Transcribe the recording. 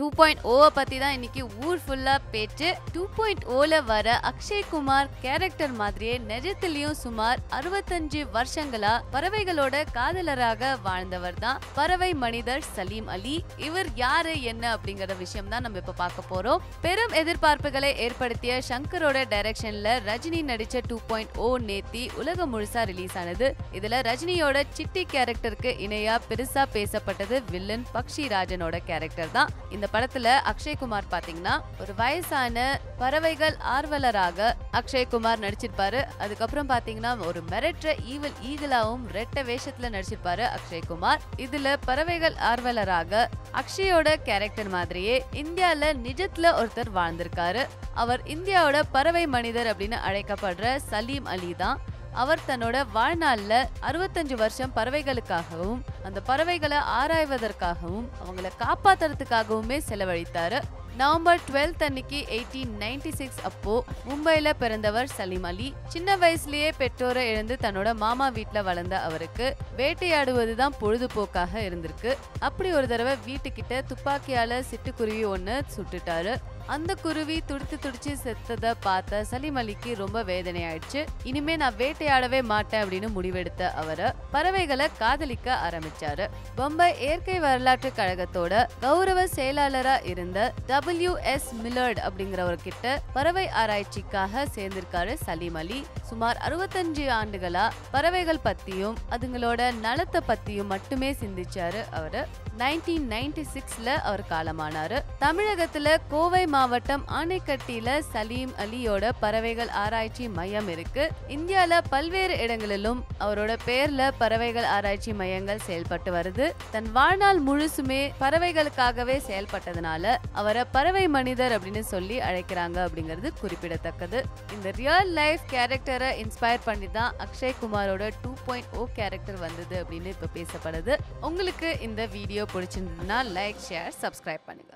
Two point ஓவை oh பத்தி தான் இன்னைக்கு ஊர் ஃபுல்லா பேச்சு. டூ பாயிண்ட் ஓல வர அக்ஷய் குமார் கேரக்டர் மாதிரியே நிஜத்திலையும் சுமார் அறுபத்தஞ்சு வருஷங்களா பறவைகளோட காதலராக வாழ்ந்தவர் தான் பறவை மனிதர் சலீம் அலி. இவர் யாரு என்ன அப்படிங்கிற விஷயம் தான் நம்ம இப்போ பார்க்க போறோம். பெரும் எதிர்பார்ப்புகளை ஏற்படுத்திய சங்கரோட டைரக்ஷனில் ரஜினி நடிச்ச டூ பாயிண்ட் ஓ நேத்தி உலகம் முழுசா ரிலீஸ் ஆனது. இதுல ரஜினியோட சிட்டி கேரக்டருக்கு இணையா பெருசா பேசப்பட்டது வில்லன் பக்ஷி ராஜனோட கேரக்டர் தான். இந்த படத்துல அக்ஷய்குமார் பாத்தீங்கன்னா ஒரு வயசான பறவைகள் ஆர்வலராக அக்ஷய்குமார் நடிச்சிருப்பாரு. அதுக்கப்புறம் பாத்தீங்கன்னா ஒரு மிரட்டுற ஈவில் ஈகிளாவும் ரெட்ட வேஷத்துல நடிச்சிருப்பாரு அக்ஷய்குமார். இதுல பறவைகள் ஆர்வலராக அக்ஷயோட கேரக்டர் மாதிரியே இந்தியால நிஜத்துல ஒருத்தர் வாழ்ந்திருக்காரு. அவர் இந்தியாவோட பறவை மனிதர் அப்படின்னு அழைக்கப்படுற சலீம் அலி தான். அவர் தன்னோட வாழ்நாளில் அறுபத்தஞ்சு வருஷம் பறவைகளுக்காகவும் அந்த பறவைகளை ஆராய்வதற்காகவும் அவங்கள காப்பாத்துறதுக்காகவுமே செலவழித்தாரு. நவம்பர் டுவெல்த் அன்னைக்கு எயிட்டீன் நைன்டி சிக்ஸ் அப்போ மும்பையில் பிறந்தவர் சலீம் அலி. சின்ன வயசுலயே பெற்றோரை இழந்து தன்னோட மாமா வீட்டில் வளர்ந்த அவருக்கு வேட்டையாடுவது தான் பொழுதுபோக்காக இருந்திருக்கு. அப்படி ஒரு தடவை வீட்டுக்கிட்ட துப்பாக்கியால சிட்டுக்குருவி ஒன்னு சுட்டுட்டாரு. அந்த குருவி துடித்து துடிச்சு செத்ததை பார்த்த சலீம் அலிக்கு ரொம்ப வேதனை ஆயிடுச்சு இனிமே நான் வேட்டையாடவே மாட்டேன் அப்படின்னு முடிவெடுத்த அவரு பறவைகளை காதலிக்க ஆரம்பிச்சாரு. பொம்பை இயற்கை வரலாற்று கழகத்தோட கௌரவ செயலாளரா இருந்த டபிள்யூ எஸ் மில்லர்ட் அப்படிங்கிறவர்கிட்ட பறவை ஆராய்ச்சிக்காக சேர்ந்திருக்காரு சலீம் அலி. சுமார் அறுபத்தஞ்சு ஆண்டுகளா பறவைகள் பத்தியும் அதுங்களோட நலத்தை பத்தியும் மட்டுமே சிந்திச்சாரு அவரு. நைன்டீன் நைன்டி சிக்ஸ்ல அவர் காலமானாரு. தமிழகத்துல கோவை மாவட்டம் ஆனைக்கட்டியில சலீம் அலியோட பறவைகள் ஆராய்ச்சி மையம் இருக்கு. இந்தியால பல்வேறு இடங்களிலும் அவரோட பேர்ல பறவைகள் ஆராய்ச்சி மையங்கள் செயல்பட்டு வருது. தன் வாழ்நாள் முழுசுமே பறவைகளுக்காகவே செயல்பட்டதுனால அவரை பறவை மனிதர் அப்படின்னு சொல்லி அழைக்கிறாங்க அப்படிங்கிறது குறிப்பிடத்தக்கது. இந்த ரியல் லைஃப் கேரக்டரை இன்ஸ்பயர் பண்ணி தான் அக்ஷய் குமாரோட டூ பாயிண்ட் ஓ கேரக்டர் வந்தது அப்படின்னு இப்ப பேசப்படுது. உங்களுக்கு இந்த வீடியோ பிடிச்சிருந்ததுன்னா லைக் ஷேர் சப்ஸ்கிரைப் பண்ணுங்க.